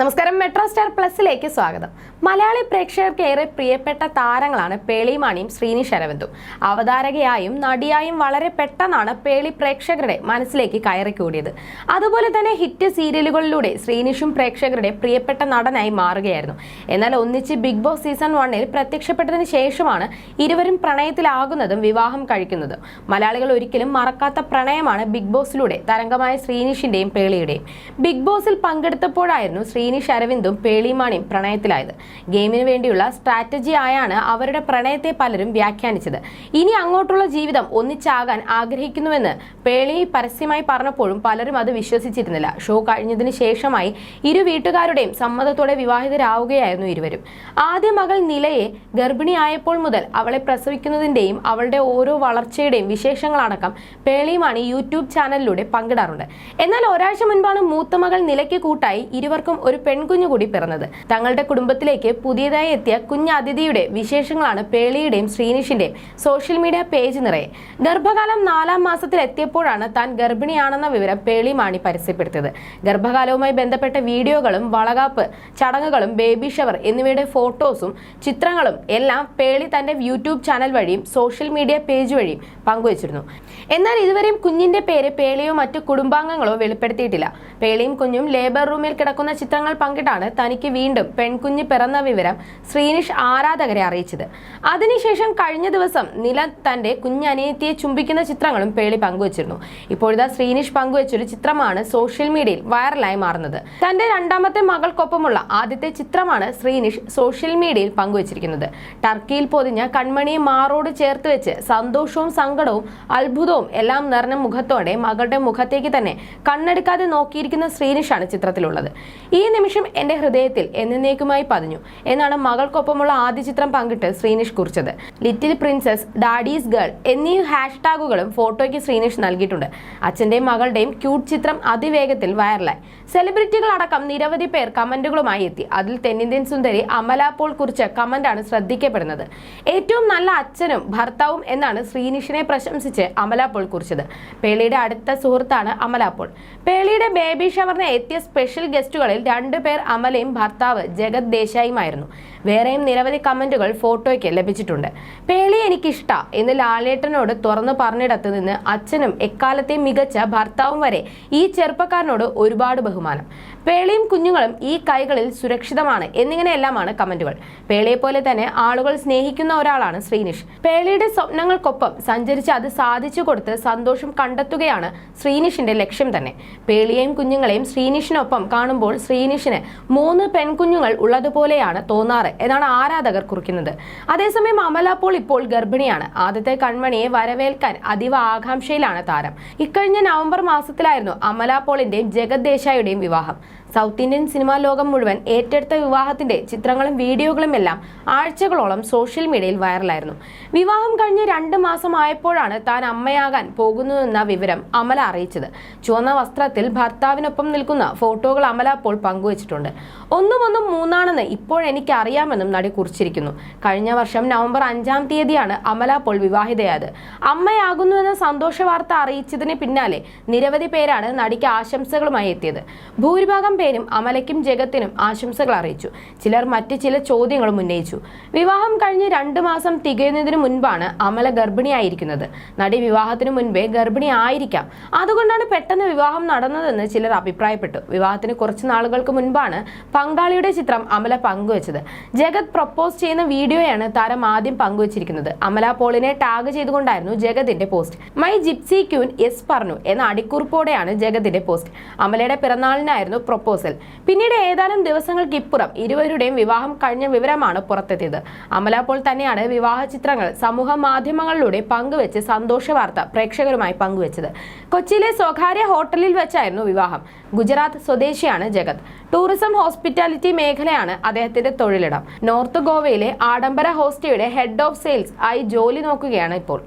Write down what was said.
നമസ്കാരം metro star പ്ലസിലേക്ക് സ്വാഗതം. മലയാളി പ്രേക്ഷകർക്ക് ഏറെ പ്രിയപ്പെട്ട താരങ്ങളാണ് പേളിമാണിയും ശ്രീനി ശരവന്തും അവതാരകയായും നടിയായും വളരെ പെട്ടെന്നാണ് പേളി പ്രേക്ഷകരുടെ മനസ്സിലേക്ക് കയറിക്കൂടിയത്. അതുപോലെ തന്നെ ഹിറ്റ് സീരിയലുകളിലൂടെ ശ്രീനിഷും പ്രേക്ഷകരുടെ പ്രിയപ്പെട്ട നടനായി മാറുകയായിരുന്നു. എന്നാൽ ഒന്നിച്ച് ബിഗ് ബോസ് സീസൺ വണ്ണിൽ പ്രത്യക്ഷപ്പെട്ടതിന് ശേഷമാണ് ഇരുവരും പ്രണയത്തിലാകുന്നതും വിവാഹം കഴിക്കുന്നതും. മലയാളികൾ ഒരിക്കലും മറക്കാത്ത പ്രണയമാണ് ബിഗ് ബോസിലൂടെ തരംഗമായ ശ്രീനിഷിന്റെയും പേളിയുടെയും. ബിഗ് ബോസിൽ പങ്കെടുത്തപ്പോഴായിരുന്നു ശ്രീനിഷ് അരവിന്ദും പേളിമാണിയും പ്രണയത്തിലായത്. ഗെയിമിന് വേണ്ടിയുള്ള സ്ട്രാറ്റജി ആയാണ് അവരുടെ പ്രണയത്തെ പലരും വ്യാഖ്യാനിച്ചത്. ഇനി അങ്ങോട്ടുള്ള ജീവിതം ഒന്നിച്ചാകാൻ ആഗ്രഹിക്കുന്നുവെന്ന് പേളി പരസ്യമായി പറഞ്ഞപ്പോഴും പലരും അത് വിശ്വസിച്ചിരുന്നില്ല. ഷോ കഴിഞ്ഞതിന് ശേഷമായി ഇരു വീട്ടുകാരുടെയും സമ്മതത്തോടെ വിവാഹിതരാവുകയായിരുന്നു ഇരുവരും. ആദ്യ മകൾ നിലയെ ഗർഭിണിയായപ്പോൾ മുതൽ അവളെ പ്രസവിക്കുന്നതിന്റെയും അവളുടെ ഓരോ വളർച്ചയുടെയും വിശേഷങ്ങളടക്കം പേളിയുമാണ് യൂട്യൂബ് ചാനലിലൂടെ പങ്കിടാറുണ്ട്. എന്നാൽ ഒരാഴ്ച മുൻപാണ് മൂത്ത മകൾ നിലയ്ക്ക് കൂട്ടായി ഇരുവർക്കും ഒരു പെൺകുഞ്ഞു കൂടി പിറന്നത്. തങ്ങളുടെ കുടുംബത്തിലേക്ക് പുതിയതായി എത്തിയ കുഞ്ഞ് അതിഥിയുടെ വിശേഷങ്ങളാണ് പേളിയുടെയും ശ്രീനിഷിന്റെയും സോഷ്യൽ മീഡിയ പേജ് നിറയെ. ഗർഭകാലം നാലാം മാസത്തിൽ എത്തിയപ്പോഴാണ് താൻ ഗർഭിണിയാണെന്ന വിവരം പേളി മാണി പരസ്യപ്പെടുത്തിയത്. ഗർഭകാലവുമായി ബന്ധപ്പെട്ട വീഡിയോകളും വളകാപ്പ് ചടങ്ങുകളും ബേബി ഷവർ എന്നിവയുടെ ഫോട്ടോസും ചിത്രങ്ങളും എല്ലാം പേളി തന്റെ യൂട്യൂബ് ചാനൽ വഴിയും സോഷ്യൽ മീഡിയ പേജ് വഴിയും പങ്കുവച്ചിരുന്നു. എന്നാൽ ഇതുവരെയും കുഞ്ഞിന്റെ പേര് പേളിയോ മറ്റു കുടുംബാംഗങ്ങളോ വെളിപ്പെടുത്തിയിട്ടില്ല. പേളിയും കുഞ്ഞും ലേബർ റൂമിൽ കിടക്കുന്ന ചിത്രങ്ങൾ പങ്കിട്ടാണ് തനിക്ക് വീണ്ടും പെൺകുഞ്ഞ് പിറന്ന വിവരം ശ്രീനിഷ് ആരാധകരെ അറിയിച്ചത്. അതിനുശേഷം കഴിഞ്ഞ ദിവസം നില തന്റെ കുഞ്ഞനിയത്തിയെ ചുംബിക്കുന്ന ചിത്രങ്ങളും പേളി പങ്കുവച്ചിരുന്നു. ഇപ്പോഴിതാ ശ്രീനിഷ് പങ്കുവച്ചൊരു ചിത്രമാണ് സോഷ്യൽ മീഡിയയിൽ വൈറലായി മാറുന്നത്. തന്റെ രണ്ടാമത്തെ മകൾക്കൊപ്പമുള്ള ആദ്യത്തെ ചിത്രമാണ് ശ്രീനിഷ് സോഷ്യൽ മീഡിയയിൽ പങ്കുവച്ചിരിക്കുന്നത്. ടർക്കിയിൽ പൊതിഞ്ഞ കൺമണിയെ മാറോട് ചേർത്ത് വെച്ച് സന്തോഷവും സങ്കടവും അത്ഭുതവും എല്ലാം നിറഞ്ഞ മുഖത്തോടെ മകളുടെ മുഖത്തേക്ക് തന്നെ കണ്ണെടുക്കാതെ നോക്കിയിരിക്കുന്ന ശ്രീനിഷാണ് ചിത്രത്തിലുള്ളത്. ഈ നിമിഷം എന്റെ ഹൃദയത്തിൽ എന്നേക്കുമായി പതിഞ്ഞു എന്നാണ് മകൾക്കൊപ്പമുള്ള ആദ്യ ചിത്രം പങ്കിട്ട് ശ്രീനിഷ് കുറിച്ചത്. ലിറ്റിൽ പ്രിൻസസ് ഡാഡീസ് ഗേൾ എന്നീ ഹാഷ്ടാഗുകളും ഫോട്ടോയ്ക്ക് ശ്രീനിഷ് നൽകിയിട്ടുണ്ട്. അച്ഛന്റെയും മകളുടെയും ക്യൂട്ട് ചിത്രം അതിവേഗത്തിൽ വൈറലായി. സെലിബ്രിറ്റികൾ അടക്കം നിരവധി പേർ കമന്റുകളുമായി എത്തി. അതിൽ തെന്നിന്ത്യൻ സുന്ദരി അമല പോൾ കുറിച്ച കമന്റാണ് ശ്രദ്ധിക്കപ്പെടുന്നത്. ഏറ്റവും നല്ല അച്ഛനും ഭർത്താവും എന്നാണ് ശ്രീനിഷിനെ പ്രശംസിച്ച് അമല പോൾ കുറിച്ചത്. പേളിയുടെ അടുത്ത സുഹൃത്താണ് അമല പോൾ. പേളിയുടെ ബേബി ഷവറിനെ എത്തിയ സ്പെഷ്യൽ ഗസ്റ്റുകളിൽ രണ്ടുപേർ അമലയും ഭർത്താവ് ജഗത് ദേശായിയുമായിരുന്നു. വേറെയും നിരവധി കമന്റുകൾ ഫോട്ടോയ്ക്ക് ലഭിച്ചിട്ടുണ്ട്. പേളി എനിക്കിഷ്ട എന്ന് ലാലേട്ടനോട് തുറന്നു പറഞ്ഞിടത്ത് നിന്ന് അച്ഛനും എക്കാലത്തെ മികച്ച ഭർത്താവും വരെ ഈ ചെറുപ്പക്കാരനോട് ഒരുപാട് ബഹുമാനം. പേളിയും കുഞ്ഞുങ്ങളും ഈ കൈകളിൽ സുരക്ഷിതമാണ് എന്നിങ്ങനെയെല്ലാമാണ് കമന്റുകൾ. പേളിയെ പോലെ തന്നെ ആളുകൾ സ്നേഹിക്കുന്ന ഒരാളാണ് ശ്രീനിഷ്. പേളിയുടെ സ്വപ്നങ്ങൾക്കൊപ്പം സഞ്ചരിച്ച് അത് സാധിച്ചു കൊടുത്ത് സന്തോഷം കണ്ടെത്തുകയാണ് ശ്രീനിഷിന്റെ ലക്ഷ്യം തന്നെ. പേളിയെയും കുഞ്ഞുങ്ങളെയും ശ്രീനിഷിനൊപ്പം കാണുമ്പോൾ ശ്രീനിഷിന് മൂന്ന് പെൺകുഞ്ഞുങ്ങൾ ഉള്ളതുപോലെയാണ് തോന്നാറ് എന്നാണ് ആരാധകർ കുറിക്കുന്നത്. അതേസമയം അമല പോൾ ഇപ്പോൾ ഗർഭിണിയാണ്. ആദ്യത്തെ കൺമണിയെ വരവേൽക്കാൻ അതീവ ആകാംക്ഷയിലാണ് താരം. ഇക്കഴിഞ്ഞ നവംബർ മാസത്തിലായിരുന്നു അമല പോളിന്റെയും ജഗത് ദേശായിയുടെയും വിവാഹം. സൗത്ത് ഇന്ത്യൻ സിനിമാ ലോകം മുഴുവൻ ഏറ്റെടുത്ത വിവാഹത്തിന്റെ ചിത്രങ്ങളും വീഡിയോകളും എല്ലാം ആഴ്ചകളോളം സോഷ്യൽ മീഡിയയിൽ വൈറലായിരുന്നു. വിവാഹം കഴിഞ്ഞ് രണ്ട് മാസം ആയപ്പോഴാണ് താൻ അമ്മയാകാൻ പോകുന്നുവെന്ന വിവരം അമല അറിയിച്ചത്. ചുവന്ന വസ്ത്രത്തിൽ ഭർത്താവിനൊപ്പം നിൽക്കുന്ന ഫോട്ടോകൾ അമല അപ്പോൾ പങ്കുവച്ചിട്ടുണ്ട്. ഒന്നും ഒന്നും മൂന്നാണെന്ന് ഇപ്പോൾ എനിക്ക് അറിയാമെന്നും നടി കുറിച്ചിരിക്കുന്നു. കഴിഞ്ഞ വർഷം നവംബർ അഞ്ചാം തീയതിയാണ് അമല അപ്പോൾ വിവാഹിതയായത്. അമ്മയാകുന്നുവെന്ന സന്തോഷ വാർത്ത അറിയിച്ചതിന് പിന്നാലെ നിരവധി പേരാണ് നടിക്ക് ആശംസകളുമായി എത്തിയത്. ഭൂരിഭാഗം പേരും അമലയ്ക്കും ജഗത്തിനും ആശംസകൾ അറിയിച്ചു. ചിലർ മറ്റ് ചില ചോദ്യങ്ങളും ഉന്നയിച്ചു. വിവാഹം കഴിഞ്ഞ് രണ്ട് മാസം തികയുന്നതിന് മുൻപാണ് അമല ഗർഭിണിയായിരിക്കുന്നത്. നടി വിവാഹത്തിന് മുൻപേ ഗർഭിണി ആയിരിക്കാം. അതുകൊണ്ടാണ് പെട്ടെന്ന് വിവാഹം നടന്നതെന്ന് ചിലർ അഭിപ്രായപ്പെട്ടു. വിവാഹത്തിന് കുറച്ച് നാളുകൾക്ക് മുൻപാണ് പങ്കാളിയുടെ ചിത്രം അമല പങ്കുവച്ചത്. ജഗത് പ്രപ്പോസ് ചെയ്യുന്ന വീഡിയോയാണ് താരം ആദ്യം പങ്കുവച്ചിരിക്കുന്നത്. അമല പോളിനെ ടാഗ് ചെയ്തുകൊണ്ടായിരുന്നു ജഗതിന്റെ post. My gypsy queen S പറഞ്ഞു എന്ന അടിക്കുറിപ്പോടെയാണ് ജഗതിന്റെ പോസ്റ്റ്. അമലയുടെ പിറന്നാളിനായിരുന്നു പ്രപ്പോസൽ. പിന്നീട് ഏതാനും ദിവസങ്ങൾക്കിപ്പുറം ഇരുവരുടെയും വിവാഹം കഴിഞ്ഞ വിവരമാണ് പുറത്തെത്തിയത്. അമല തന്നെയാണ് വിവാഹ ചിത്രങ്ങൾ സമൂഹ മാധ്യമങ്ങളിലൂടെ പങ്കുവെച്ച് സന്തോഷ വാർത്ത പ്രേക്ഷകരുമായി പങ്കുവെച്ചത്. കൊച്ചിയിലെ സ്വകാര്യ ഹോട്ടലിൽ വെച്ചായിരുന്നു വിവാഹം. ഗുജറാത്ത് സ്വദേശിയാണ് ജഗത്. ടൂറിസം ഹോസ്പിറ്റാലിറ്റി മേഖലയാണ് അദ്ദേഹത്തിന്റെ തൊഴിലിടം. നോർത്ത് ഗോവയിലെ ആഡംബര ഹോസ്റ്റയുടെ ഹെഡ് ഓഫ് സെയിൽസ് ആയി ജോലി നോക്കുകയാണ് ഇപ്പോൾ.